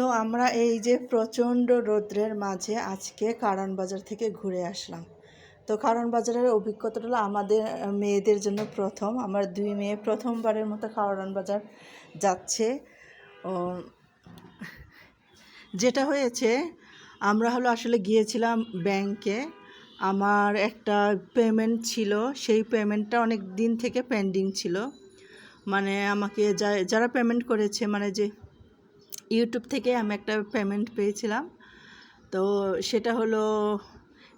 তো আমরা এই যে প্রচণ্ড রৌদ্রের মাঝে আজকে কারণ বাজার থেকে ঘুরে আসলাম। তো কারণ বাজারের অভিজ্ঞতাটা হলো আমাদের মেয়েদের জন্য প্রথম। আমার দুই মেয়ে প্রথমবারের মতো কারণ বাজার যাচ্ছে। ও, যেটা হয়েছে, আমরা হলো আসলে গিয়েছিলাম ব্যাংকে। আমার একটা পেমেন্ট ছিল, সেই পেমেন্টটা অনেক দিন থেকে পেন্ডিং ছিল। মানে আমাকে যারা পেমেন্ট করেছে মানে যে ইউটিউব থেকে আমি একটা পেমেন্ট পেয়েছিলাম। তো সেটা হলো,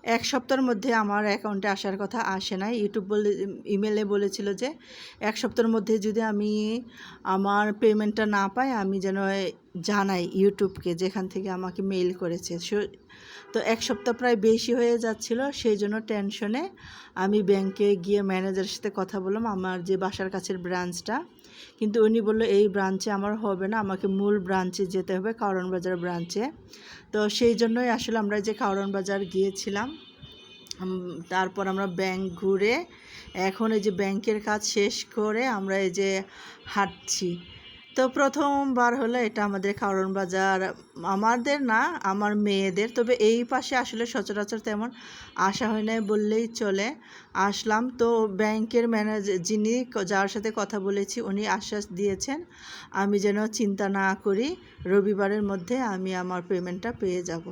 এক সপ্তাহের মধ্যে আমার অ্যাকাউন্টে আসার কথা আসে নাই। ইউটিউব বলে ইমেলে বলেছিল যে, এক সপ্তাহের মধ্যে যদি আমি আমার পেমেন্টটা না পাই, আমি যেন জানাই ইউটিউবকে যেখান থেকে আমাকে মেইল করেছে। তো এক সপ্তাহ প্রায় বেশি হয়ে যাচ্ছিল। সেই জন্য টেনশনে আমি ব্যাংকে গিয়ে ম্যানেজারের সাথে কথা বললাম। আমার যে বাসার কাছের ব্রাঞ্চটা কিন্তু উনি বলল, এই ব্রাঞ্চে আমার হবে না, আমাকে মূল ব্রাঞ্চে যেতে হবে কারণ বাজার ব্রাঞ্চে তো সেই জন্যই আসলে আমরা যে কারণ বাজার গিয়েছিলাম তারপর আমরা ব্যাংক ঘুরে, এখন এই যে ব্যাংকের কাজ শেষ করে আমরা এই যে হাঁটছি। তো প্রথমবার হলো এটা আমাদের কারণ বাজার। আমাদের না, আমার মেয়েদের, তবে এই পাশে আসলে সচরাচর তেমন আসা হয় নাই বললেই চলে। আসলাম তো ব্যাংকের ম্যানেজার যিনি যার সাথে কথা বলেছি উনি আশ্বাস দিয়েছেন, আমি যেন চিন্তা না করি, রবিবারের মধ্যে আমি আমার পেমেন্টটা পেয়ে যাব।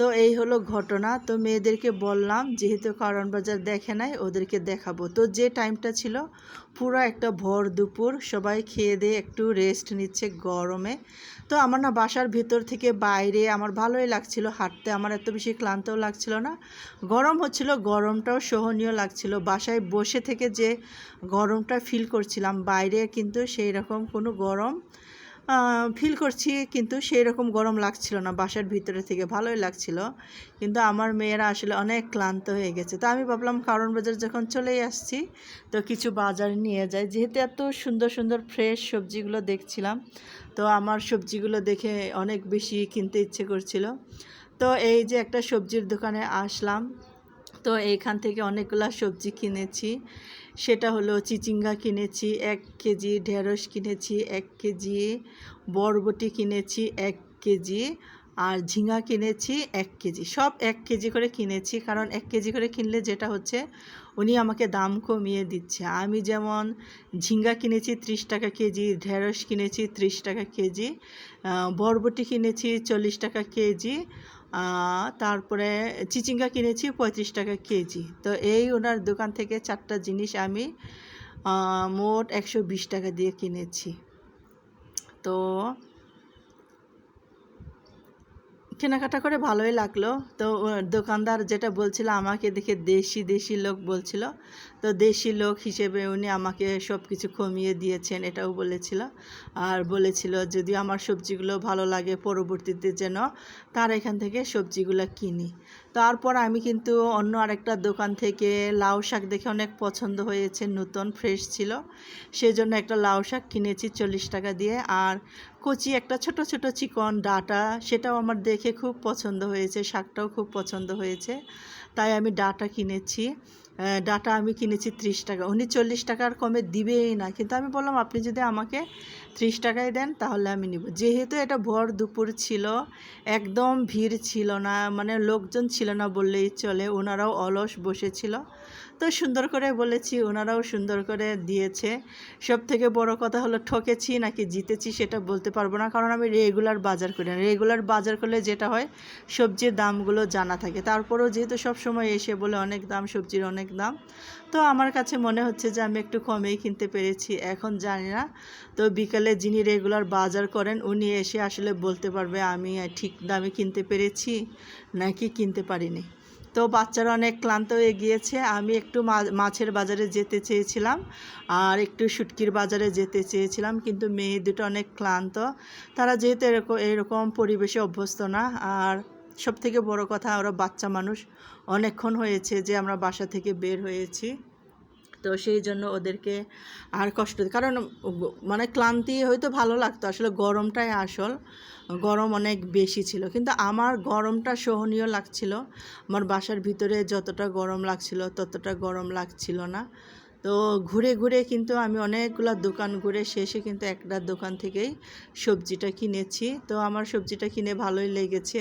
তো এই হলো ঘটনা। তো মেয়েদেরকে বললাম, যেহেতু কারণ বাজার দেখে নাই, ওদেরকে দেখাবো। তো যে টাইমটা ছিল, পুরো একটা ভর দুপুর, সবাই খেয়ে দিয়ে একটু রেস্ট নিচ্ছে গরমে। তো আমার না বাসার ভিতর থেকে বাইরে আমার ভালোই লাগছিল, হাঁটতে আমার এত বেশি ক্লান্তও লাগছিল না। গরম হচ্ছিল, গরমটাও সহনীয় লাগছিল। বাসায় বসে থেকে যে গরমটা ফিল করছিলাম, বাইরে কিন্তু সেই রকম কোনো গরম ফিল করছি, কিন্তু সেই রকম গরম লাগছিল না, বাসার ভিতরে থেকে ভালোই লাগছিল। কিন্তু আমার মেয়েরা আসলে অনেক ক্লান্ত হয়ে গেছে। তো আমি ভাবলাম, কারণ বাজার যখন চলেই আসছি, তো কিছু বাজার নিয়ে যাই। যেহেতু এত সুন্দর সুন্দর ফ্রেশ সবজিগুলো দেখছিলাম, তো আমার সবজিগুলো দেখে অনেক বেশি কিনতে ইচ্ছে করছিল। তো এই যে একটা সবজির দোকানে আসলাম, তো এইখান থেকে অনেকগুলা সবজি কিনেছি। সেটা হলো চিচিঙ্গা কিনেছি, এক কেজি ঢেঁড়স কিনেছি, এক কেজি বরবটি কিনেছি, এক কেজি, আর ঝিঙা কিনেছি, এক কেজি। সব এক কেজি করে কিনেছি, কারণ এক কেজি করে কিনলে যেটা হচ্ছে, উনি আমাকে দাম কমিয়ে দিচ্ছে। আমি যেমন ঝিঙ্গা কিনেছি ত্রিশ টাকা কেজি, ঢেঁড়স কিনেছি ত্রিশ টাকা কেজি বরবটি কিনেছি চল্লিশ টাকা কেজি তারপরে চিচিঙ্গা কিনেছি, পঁয়ত্রিশ টাকা কেজি। তো এই ওনার দোকান থেকে চারটা জিনিস আমি মোট একশো বিশ টাকা দিয়ে কিনেছি। তো কেনাকাটা করে ভালোই লাগল। তো দোকানদার যেটা বলছিল আমাকে দেখে দেশি দেশি লোক বলছিল। তো দেশি লোক হিসেবে উনি আমাকে সব কিছু কমিয়ে দিয়েছেন এটাও বলেছিল। আর বলেছিল যদি আমার সবজিগুলো ভালো লাগে পরবর্তীতে যেন তার এখান থেকে সবজিগুলো কিনি। তারপর আমি কিন্তু অন্য আরেকটা দোকান থেকে লাউ শাক দেখে অনেক পছন্দ হয়েছে, নতুন ফ্রেশ ছিল। সেজন্য একটা লাউ শাক কিনেছি চল্লিশ টাকা দিয়ে। আর কচি একটা ছোট ছোট চিকন ডাটা, সেটাও আমার দেখে খুব পছন্দ হয়েছে, শাকটাও খুব পছন্দ হয়েছে। তাই আমি ডাটা কিনেছি। ডাটা আমি কিনেছি ত্রিশ টাকা। উনি চল্লিশ টাকার কমে দিবেই না। কিন্তু আমি বললাম, আপনি যদি আমাকে ত্রিশ টাকায় দেন, তাহলে আমি নিব। যেহেতু এটা ভর দুপুর ছিল, একদম ভিড় ছিল না মানে লোকজন ছিল না বললেই চলে, ওনারাও অলস বসেছিল। তো সুন্দর করে বলেছি, ওনারাও সুন্দর করে দিয়েছে। সব থেকে বড় কথা হলো ঠকেছি নাকি জিতেছি সেটা বলতে পারব না, কারণ আমি রেগুলার বাজার করি না। রেগুলার বাজার করলে যেটা হয়, সবজির দামগুলো জানা থাকে। তারপরেও যেহেতু সব সময় এসে বলে অনেক দাম, সবজির অনেক দাম, তো আমার কাছে মনে হচ্ছে যে আমি একটু কমেই কিনতে পেরেছি, এখন জানি না। তো বিকালে যিনি রেগুলার বাজার করেন, উনি এসে আসলে বলতে পারবে আমি ঠিক দামে কিনতে পেরেছি নাকি কিনতে পারিনি। তো বাচ্চারা অনেক ক্লান্ত হয়ে গিয়েছে। আমি একটু মাছের বাজারে যেতে চেয়েছিলাম আর একটু সুটকির বাজারে যেতে চেয়েছিলাম, কিন্তু মেয়ে দুটো অনেক ক্লান্ত। তারা যেহেতু এরকম এরকম পরিবেশে অভ্যস্ত না, আর সব থেকে বড় কথা, ওরা বাচ্চা মানুষ। অনেকক্ষণ হয়েছে যে আমরা বাসা থেকে বের হয়েছি। তো সেই জন্য ওদেরকে আর কষ্ট কারণ মানে ক্লান্তি হয়তো ভালো লাগতো, আসলে গরমটাই আসল। গরম অনেক বেশি ছিল। কিন্তু আমার গরমটা সহনীয় লাগছিল। আমার বাসার ভিতরে যতটা গরম লাগছিল ততটা গরম লাগছিল না। তো ঘুরে ঘুরে কিন্তু আমি অনেকগুলা দোকান ঘুরে শেষে কিন্তু একটা দোকান থেকেই সবজিটা কিনেছি। তো আমার সবজিটা কিনে ভালোই লেগেছে।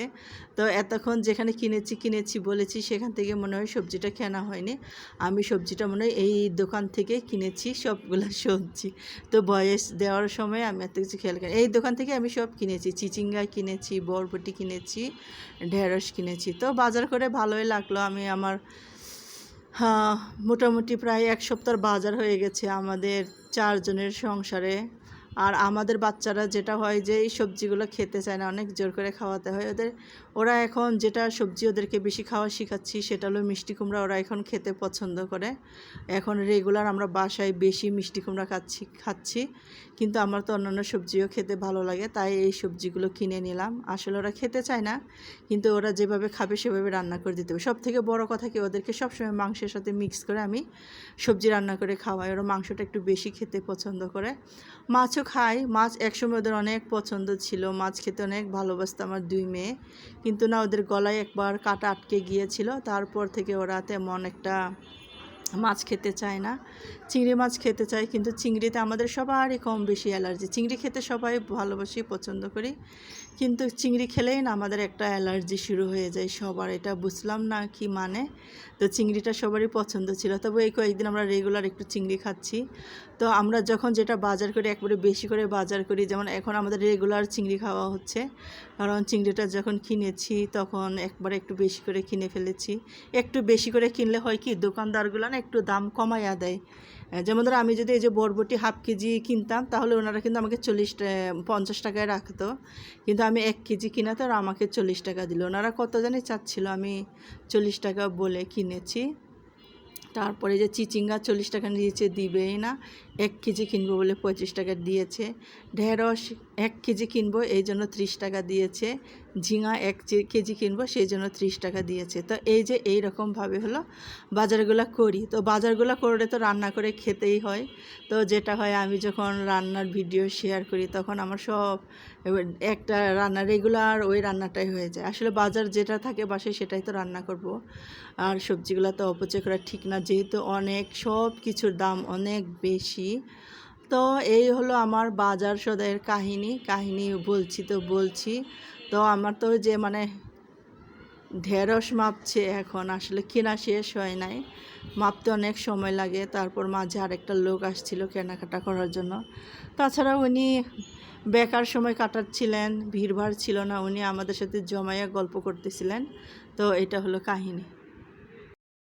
তো এতক্ষণ যেখানে কিনেছি কিনেছি বলেছি, সেখান থেকে মনে হয় সবজিটা কেনা হয়নি। আমি সবজিটা মনে হয় এই দোকান থেকে কিনেছি সবগুলো সবজি। তো বয়স দেওয়ার সময় আমি এত কিছু খেয়াল করি এই দোকান থেকে আমি সব কিনেছি। চিচিঙ্গা কিনেছি, বরবটি কিনেছি, ঢেঁড়স কিনেছি। তো বাজার করে ভালোই লাগল। আমি আমার মোটামুটি প্রায় এক সপ্তাহ বাজার হয়ে গেছে আমাদের চারজনের সংসারে। আর আমাদের বাচ্চারা যেটা হয় যে এই সবজিগুলো খেতে চায় না, অনেক জোর করে খাওয়াতে হয়। ওদের, ওরা এখন যেটা সবজি ওদেরকে বেশি খাওয়া শেখাচ্ছি সেটা হলো মিষ্টি কুমড়া ওরা এখন খেতে পছন্দ করে। এখন রেগুলার আমরা বাসায় বেশি মিষ্টি কুমড়া খাচ্ছি খাচ্ছি, কিন্তু আমার তো অন্যান্য সবজিও খেতে ভালো লাগে, তাই এই সবজিগুলো কিনে নিলাম। আসলে ওরা খেতে চায় না, কিন্তু ওরা যেভাবে খাবে সেভাবে রান্না করে দিতে হবে। সব থেকে বড় কথা কি, ওদেরকে সবসময় মাংসের সাথে মিক্স করে আমি সবজি রান্না করে খাওয়াই। ওরা মাংসটা একটু বেশি খেতে পছন্দ করে। মাছও খাই। মাছ একসময় ওদের অনেক পছন্দ ছিল। মাছ খেতে অনেক ভালোবাসতো আমার দুই মেয়ে। কিন্তু না, ওদের গলায় একবার কাটা আটকে গিয়েছিল। তারপর থেকে ওরা তেমন একটা মাছ খেতে চায় না। চিংড়ি মাছ খেতে চায়, কিন্তু চিংড়িতে আমাদের সবারই কম বেশি অ্যালার্জি। চিংড়ি খেতে সবাই ভালোবাসি, পছন্দ করি। কিন্তু চিংড়ি খেলেই না আমাদের একটা অ্যালার্জি শুরু হয়ে যায় সবার। এটা বুঝলাম না কি মানে। তো চিংড়িটা সবারই পছন্দ ছিল। তবে এই কয়েকদিন আমরা রেগুলার একটু চিংড়ি খাচ্ছি। তো আমরা যখন যেটা বাজার করি, একবারে বেশি করে বাজার করি, যেমন এখন আমাদের রেগুলার চিংড়ি খাওয়া হচ্ছে। কারণ চিংড়িটা যখন কিনেছি, তখন একবারে একটু বেশি করে কিনে ফেলেছি। একটু বেশি করে কিনলে হয় কি, দোকানদারগুলো না একটু দাম কমাইয়া দেয়। যেমন ধরো আমি যদি এই যে বরবটি হাফ কেজি কিনতাম, তাহলে ওনারা কিন্তু আমাকে চল্লিশ পঞ্চাশ টাকায় রাখতো। কিন্তু আমি এক কেজি কিনাতে ওরা আমাকে চল্লিশ টাকা দিল। ওনারা কত জানি চাচ্ছিল, আমি চল্লিশ টাকা বলে কিনেছি। তারপরে যে চিচিঙ্গা চল্লিশ টাকা নিয়েছে দিবেই না এক কেজি কিনবো বলে পঁচিশ টাকা দিয়েছে। ঢেঁড়স এক কেজি কিনবো, এই জন্য ত্রিশ টাকা দিয়েছে। ঝিঙা এক কেজি কিনবো, সেই জন্য ত্রিশ টাকা দিয়েছে। তো এই যে এই রকমভাবে হলো বাজারগুলো করি। তো বাজারগুলো করে তো রান্না করে খেতেই হয়। তো যেটা হয়, আমি যখন রান্নার ভিডিও শেয়ার করি, তখন আমার সব একটা রান্না রেগুলার ওই রান্নাটাই হয়ে যায়। আসলে বাজার যেটা থাকে বাসায় সেটাই তো রান্না করব। আর সবজিগুলো তো অপচয় করা ঠিক না। যেহেতু অনেক সব কিছুর দাম অনেক বেশি। তো এই হলো আমার বাজার সদাইয়ের কাহিনী। কাহিনী বলছি তো বলছি। তো আমার তো যে মানে ঢেঁড়স মাপছে এখন। আসলে কেনা শেষ হয় নাই। মাপতে অনেক সময় লাগে। তারপর মাঝে আরেকটা লোক আসছিল কেনাকাটা করার জন্য। তাছাড়া উনি বেকার সময় কাটাচ্ছিলেন। ভিড়ভাড় ছিল না। উনি আমাদের সাথে জমাইয়া গল্প করতেছিলেন। তো এটা হলো কাহিনী।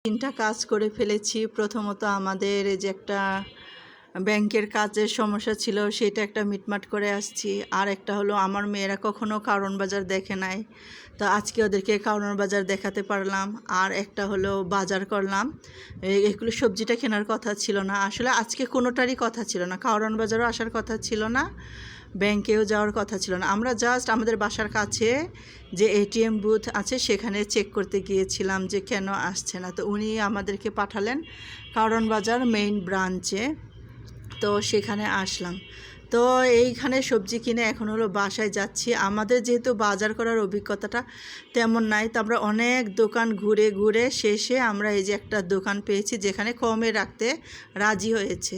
তিনটা কাজ করে ফেলেছি। প্রথমত আমাদের যে একটা ব্যাংকের কাজের সমস্যা ছিল, সেটা একটা মিটমাট করে আসছি। আর একটা হলো, আমার মেয়েরা কখনো কারণ বাজার দেখে নাই। তো আজকে ওদেরকে কারণ বাজার দেখাতে পারলাম। আর একটা হলো, বাজার করলাম। এগুলো সবজিটা কেনার কথা ছিল না। আসলে আজকে কোনোটারই কথা ছিল না। কারণ বাজারও আসার কথা ছিল না, ব্যাংকেও যাওয়ার কথা ছিল না। আমরা জাস্ট আমাদের বাসার কাছে যে এটিএম বুথ আছে, সেখানে চেক করতে গিয়েছিলাম যে কেন আসছে না। তো উনি আমাদেরকে পাঠালেন কারণ বাজার মেইন ব্রাঞ্চে তো সেখানে আসলাম। তো এইখানে সবজি কিনে এখন হলো বাসায় যাচ্ছি। আমাদের যেহেতু বাজার করার অভিজ্ঞতাটা তেমন নাই, তো আমরা অনেক দোকান ঘুরে ঘুরে শেষে আমরা এই যে একটা দোকান পেয়েছি, যেখানে কমে রাখতে রাজি হয়েছে।